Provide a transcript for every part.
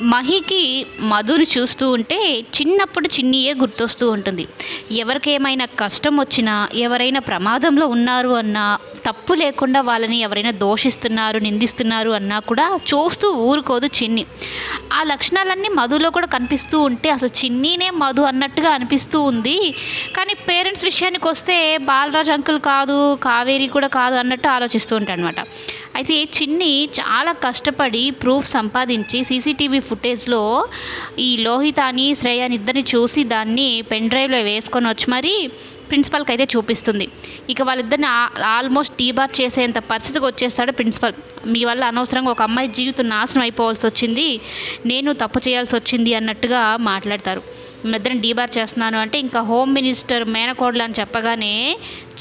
మహికి మధుని చూస్తూ ఉంటే చిన్నప్పుడు చిన్నియే గుర్తొస్తూ ఉంటుంది. ఎవరికేమైనా కష్టం వచ్చినా ఎవరైనా ప్రమాదంలో ఉన్నారు అన్నా తప్పు లేకుండా వాళ్ళని ఎవరైనా దోషిస్తున్నారు నిందిస్తున్నారు అన్నా కూడా చూస్తూ ఊరుకోదు చిన్ని. ఆ లక్షణాలన్నీ మధులో కూడా కనిపిస్తూ ఉంటే అసలు చిన్నీనే మధు అన్నట్టుగా అనిపిస్తూ ఉంది. కానీ పేరెంట్స్ విషయానికి వస్తే బాలరాజ్ అంకుల్ కాదు కావేరి కూడా కాదు అన్నట్టు ఆలోచిస్తూ ఉంటాడు అనమాట అయితే చిన్ని చాలా కష్టపడి ప్రూఫ్ సంపాదించి సీసీటీవీ ఫుటేజ్లో ఈ లోహితాని శ్రేయాని ఇద్దరిని చూసి దాన్ని పెన్ డ్రైవ్లో వేసుకొని వచ్చి మరీ ప్రిన్సిపల్కి అయితే చూపిస్తుంది. ఇక వాళ్ళిద్దరిని ఆల్మోస్ట్ టీబార్ చేసేంత పరిస్థితికి వచ్చేస్తాడు ప్రిన్సిపల్. మీ వల్ల అనవసరంగా ఒక అమ్మాయి జీవితం నాశనం అయిపోవాల్సి వచ్చింది నేను తప్పు చేయాల్సి వచ్చింది అన్నట్టుగా మాట్లాడతారు. ఇద్దరం డీబార్ చేస్తున్నాను అంటే ఇంకా హోమ్ మినిస్టర్ మేనకోడలు అని చెప్పగానే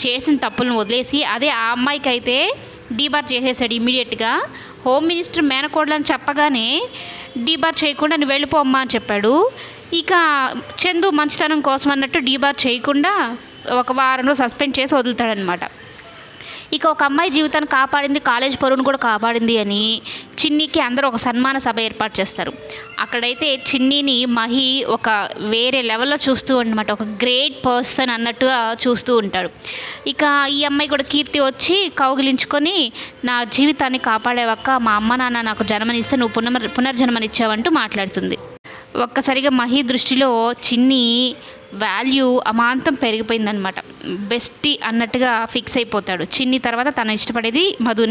చేసిన తప్పులను వదిలేసి అదే ఆ అమ్మాయికి అయితే డీబార్ చేసేసాడు ఇమీడియట్గా. హోమ్ మినిస్టర్ మేనకోడలని చెప్పగానే డీబార్ చేయకుండా నువ్వు వెళ్ళిపోమ్మా అని చెప్పాడు. ఇక చందు మంచితనం కోసం అన్నట్టు డీబార్ చేయకుండా ఒక వారంలో సస్పెండ్ చేసి వదులుతాడనమాట ఇక ఒక అమ్మాయి జీవితాన్ని కాపాడింది కాలేజ్ పరువును కూడా కాపాడింది అని చిన్నికి అందరూ ఒక సన్మాన సభ ఏర్పాటు చేస్తారు. అక్కడైతే చిన్నీని మహి ఒక వేరే లెవెల్లో చూస్తూ అనమాట ఒక గ్రేట్ పర్సన్ అన్నట్టుగా చూస్తూ ఉంటాడు. ఇక ఈ అమ్మాయి కూడా కీర్తి వచ్చి కౌగిలించుకొని నా జీవితాన్ని కాపాడేవక్క మా అమ్మ నాన్న నాకు జన్మనిస్తే నువ్వు పునర్ పునర్జన్మనిచ్చావంటూ మాట్లాడుతుంది. ఒక్కసారిగా మహి దృష్టిలో చిన్ని వాల్యూ అమాంతం పెరిగిపోయిందనమాట బెస్టీ అన్నట్టుగా ఫిక్స్ అయిపోతాడు. చిన్ని తర్వాత తను ఇష్టపడేది మధుని.